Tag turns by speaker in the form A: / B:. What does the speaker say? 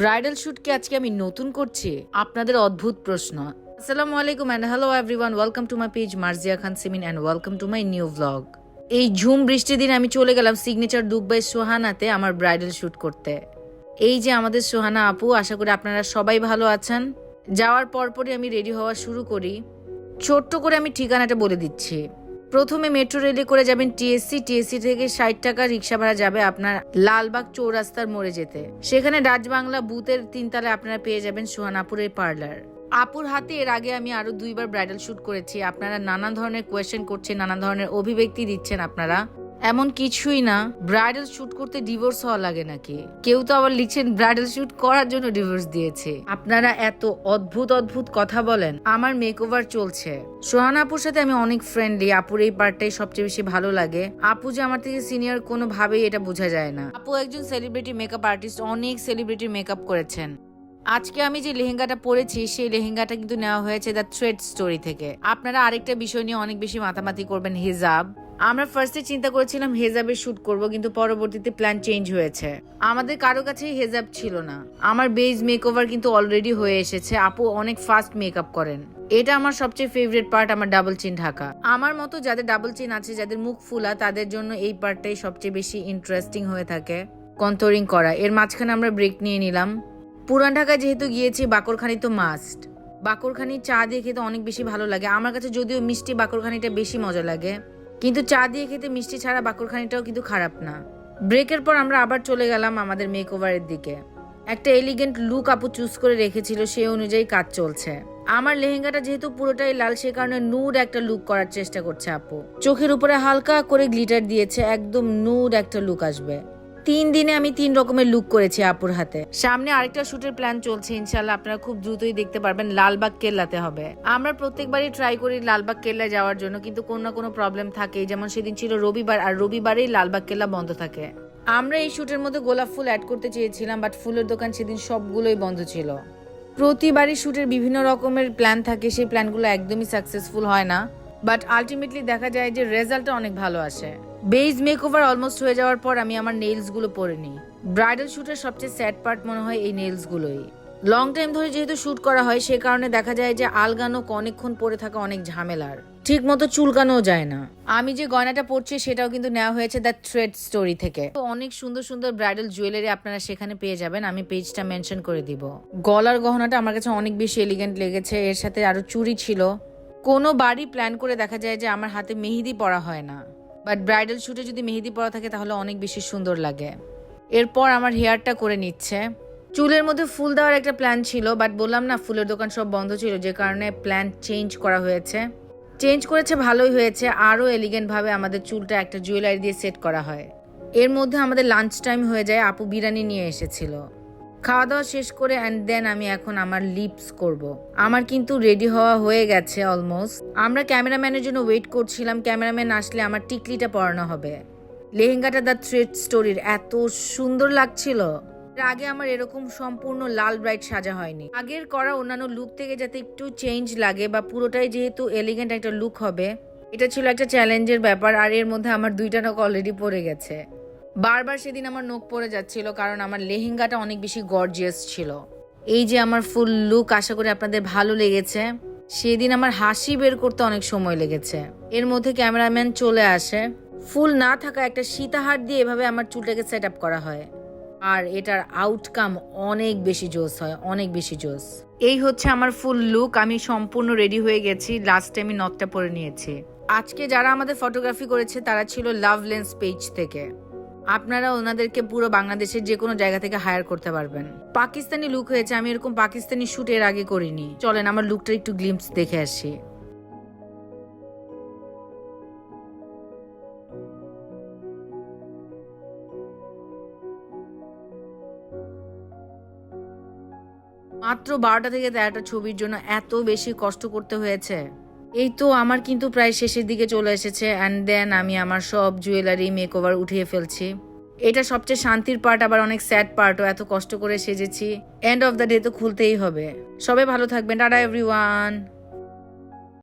A: Bridal শ্যুটকে আজকে আমি নতুন করছি। আপনাদের অদ্ভুত প্রশ্ন। আসসালামু আলাইকুম and hello everyone welcome to my page Marjia Khan Simin and welcome to my new blog এই ঝুম বৃষ্টির দিন আমি চলে গেলাম সিগনেচার দুবাই সোহানাতে আমার ব্রাইডাল শ্যুট করতে। এই যে আমাদের সোহানা আপু, আশা করি আপনারা সবাই ভালো আছেন। যাওয়ার পরপরই আমি রেডি হওয়া শুরু করি। ছোট্ট করে আমি ঠিকানাটা বলে দিচ্ছি। প্রথমে মেট্রো রেলে করে যাবেন টিএসসি। টিএসসি থেকে ষাট টাকা রিক্সা ভাড়া যাবে আপনার লালবাগ চৌরাস্তার মোড়ে যেতে। সেখানে রাজবাংলা বুথের তিনতলায় আপনারা পেয়ে যাবেন সোহানাপুরের পার্লার। আপুর হাতে এর আগে আমি আরও দুইবার ব্রাইডাল শুট করেছি। আপনারা নানা ধরনের কোয়েশ্চেন করছেন নানা ধরনের অভিব্যক্তি দিচ্ছেন আপনারা। এমন কিছুই না ব্রাইডাল শুট করতে ডিভোর্স হওয়া লাগে নাকি? কেউ তো আবার লিখছেন ব্রাইডাল শুট করার জন্য ডিভোর্স দিয়েছে। আপনারা এত অদ্ভুত অদ্ভুত কথা বলেন, আমার মেকওভার চলছে। সোহানা আপুর সাথে আমি অনেক ফ্রেন্ডলি আপুর এই পার্টটাই সবচেয়ে বেশি ভালো লাগে। আপু যে আমার থেকে সিনিয়র কোনো ভাবেই এটা বোঝা যায় না। আপু একজন সেলিব্রিটি মেকআপ আর্টিস্ট অনেক সেলিব্রিটি মেকআপ করেছেন। আজকে আমি যে লেহেঙ্গাটা পরেছি, সেই লেহেঙ্গাটা কিন্তু নেওয়া হয়েছে দ্য থ্রেড স্টোরি থেকে। আপনারা আরেকটা বিষয় নিয়ে অনেক বেশি মাতামাতি করবেন, হিজাব। আমরা ফার্স্টে চিন্তা করেছিলাম হেজাবের শুট করব, কিন্তু পরবর্তীতে প্ল্যান চেঞ্জ হয়েছে। আমাদের কারও কাছেই হেজাব ছিল না। আমার বেজ মেকওভার কিন্তু অলরেডি হয়ে এসেছে। আপু অনেক ফাস্ট মেকআপ করেন। এটা আমার সবচেয়ে ফেভারিট পার্ট আমার ডাবল চিন ঢাকা। আমার মতো যাদের ডাবল চিন আছে, যাদের মুখ ফুলা, তাদের জন্য এই পার্টটাই সবচেয়ে বেশি ইন্টারেস্টিং হয়ে থাকে। কন্তরিং করা। এর মাঝখানে আমরা ব্রেক নিয়ে নিলাম। পুরান ঢাকায় যেহেতু গিয়েছি, বাকরখানি তো মাস্ট বাকরখানি চা দিয়ে খেতে অনেক বেশি ভালো লাগে। আমার কাছে যদিও মিষ্টি বাকরখানিটা বেশি মজা লাগে। কিন্তু চা দিয়ে খেতে মিষ্টি ছাড়া বাকরখানিটাও কিন্তু খারাপ না। ব্রেকের পর আমরা আবার চলে গেলাম আমাদের মেক ওভারের দিকে। একটা এলিগেন্ট লুক আপু চুজ করে রেখেছিল সেই অনুযায়ী কাজ চলছে। আমার লেহেঙ্গাটা যেহেতু পুরোটাই লাল, সে কারণে নুড একটা লুক করার চেষ্টা করছে আপু। চোখের উপরে হালকা করে গ্লিটার দিয়েছে, একদম নুড একটা লুক আসবে। তিন দিনে আমি তিন রকমের লুক করেছি আপুর হাতে। সামনে আরেকটা শুটের প্ল্যান চলছে ইনশাল্লাহ আপনারা খুব দ্রুতই দেখতে পারবেন লালবাগ কেল্লাতে হবে। আমরা প্রত্যেকবারই ট্রাই করি লালবাগ কেল্লায় যাওয়ার জন্য, কিন্তু কোনো না কোনো প্রবলেম থাকে যেমন সেদিন ছিল রবিবার, আর রবিবারেই লালবাগ কেল্লা বন্ধ থাকে। আমরা এই শুটের মধ্যে গোলাপ ফুল অ্যাড করতে চেয়েছিলাম বাট ফুলের দোকান সেদিন সবগুলোই বন্ধ ছিল। প্রতিবারই শুটের বিভিন্ন রকমের প্ল্যান থাকে, সেই প্ল্যানগুলো একদমই সাকসেসফুল হয় না। বাট আলটিমেটলি দেখা যায় যে রেজাল্টটা অনেক ভালো আসে। বেজ মেকওভার অলমোস্ট হয়ে যাওয়ার পর আমি আমার নেইলসগুলো পরে নিই। ব্রাইডাল শুটের সবচেয়ে স্যাড পার্ট মনে হয় এই নেইলস গুলোই। লং টাইম ধরে যেহেতু শুট করা হয়, সে কারণে দেখা যায় যে আলগানো অনেকক্ষণ পরে থাকা অনেক ঝামেলার। ঠিক মতো চুলকানোও যায় না। আমি যে গয়নাটা পরছি সেটাও কিন্তু নেওয়া হয়েছে দ্য থ্রেড স্টোরি থেকে। অনেক সুন্দর সুন্দর ব্রাইডাল জুয়েলারি আপনারা সেখানে পেয়ে যাবেন, আমি পেজটা মেনশন করে দিব। গলার গহনাটা আমার কাছে অনেক বেশি এলিগেন্ট লেগেছে, এর সাথে আরও চুরি ছিল। কোনো বাড়ি প্ল্যান করে দেখা যায় যে আমার হাতে মেহেদি পরা হয় না। বাট ব্রাইডাল শ্যুটে যদি মেহেদি পরা থাকে, তাহলে অনেক বেশি সুন্দর লাগে। এরপর আমার হেয়ারটা করে নিচ্ছে। চুলের মধ্যে ফুল দেওয়ার একটা প্ল্যান ছিল বাট বললাম না, ফুলের দোকান সব বন্ধ ছিল, যে কারণে প্ল্যান চেঞ্জ করা হয়েছে। চেঞ্জ করেছে, ভালোই হয়েছে, আরও এলিগেন্ট ভাবে আমাদের চুলটা একটা জুয়েলারি দিয়ে সেট করা হয়। এর মধ্যে আমাদের লাঞ্চ টাইম হয়ে যায়, আপু বিরিয়ানি নিয়ে এসেছিল। খাওয়া দাওয়া শেষ করে অ্যান্ড দেন আমি এখন আমার লিপস করব। আমার কিন্তু রেডি হওয়া হয়ে গেছে অলমোস্ট আমরা ক্যামেরাম্যানের জন্য ওয়েট করছিলাম, ক্যামেরাম্যান আসলে আমার টিকলিটা পরানো হবে। লেহেঙ্গাটা দ্য থ্রেড স্টোরির এত সুন্দর লাগছিল। আগে আমার এরকম সম্পূর্ণ লাল ব্রাইট সাজা হয়নি। আগের করা অন্যান্য লুক থেকে যাতে একটু চেঞ্জ লাগে, বা পুরোটাই যেহেতু এলিগেন্ট একটা লুক হবে, এটা ছিল একটা চ্যালেঞ্জের ব্যাপার, আর এর মধ্যে আমার দুইটা নখ অলরেডি পড়ে গেছে। বারবার সেদিন আমার নখ পড়ে যাচ্ছিল, কারণ আমার লেহেঙ্গাটা অনেক বেশি গর্জিয়াস ছিল। এই যে আমার ফুল লুক আশা করি আপনাদের ভালো লেগেছে। সেদিন আমার হাসি বের করতে অনেক সময় লেগেছে। এর মধ্যে ক্যামেরাম্যান চলে আসে। ফুল না থাকা একটা সীতাহার দিয়ে এভাবে আমার চুলটাকে সেট আপ করা হয়। আর এটার আউটকাম অনেক বেশি জোস হয়, অনেক বেশি জোস। এই হচ্ছে আমার ফুল লুক আমি সম্পূর্ণ রেডি হয়ে গেছি লাস্টে আমি নথটা পরে নিয়েছি। আজকে যারা আমাদের ফটোগ্রাফি করেছে, তারা ছিল লাভ লেন্স পেজ থেকে। আপনারা ওনাদেরকে পুরো বাংলাদেশের যে কোনো জায়গা থেকে হায়ার করতে পারবেন। পাকিস্তানি লুক হয়েছে, আমি এরকম পাকিস্তানি শুট এর আগে করিনি। চলেন, আমার লুকটা একটু গ্লিমস দেখে আসি। মাত্র বারোটা থেকে তেরোটা ছবির জন্য এত বেশি কষ্ট করতে হয়েছে। এই তো আমার কিন্তু প্রায় শেষের দিকে চলে এসেছে অ্যান্ড দেন আমি আমার সব জুয়েলারি মেক ওভার উঠিয়ে ফেলছি। এটা সবচেয়ে শান্তির পার্ট আবার অনেক স্যাড পার্টও এত কষ্ট করে সেজেছি। এন্ড অফ দ্য ডে তো খুলতেই হবে। সবাই ভালো থাকবেন। Tata everyone